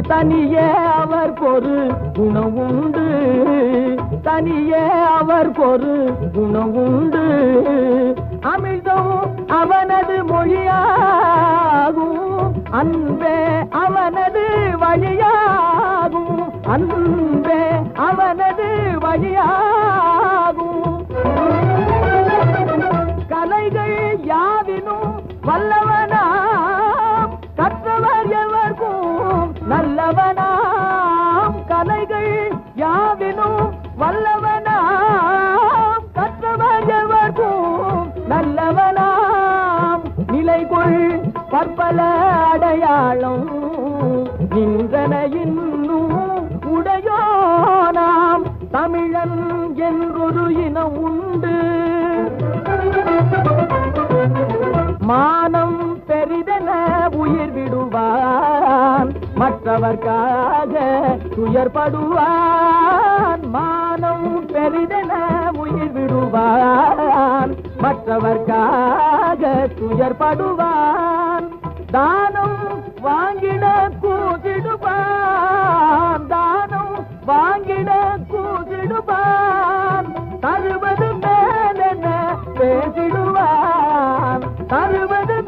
தனியே அவர் பொறு குணவுண்டு தனியே அவர் பொறு குணவுண்டு அமிழ்தம் அவனது மொழியாகும். அன்பே அவனது வழியாகும். அன்பே வல்லவனாம் நல்லவனாம் பற்பல அடையாளம் நின்றன இன்னும் உடையோனாம். தமிழன் என்றொரு இனம் உண்டு. மானம் பெரிதென உயிர் விடுவான். மற்றவர்க்காக துயர்படுவான். மானம் பெரிதென உயிர் விடுவான். மற்றவர்க்காக துயர்படுவான். தானம் வாங்கிட கூதிடுவான் தானம் வாங்கிட கூதிடுவான் தருவது மேலென பேசிடுவான். தருவது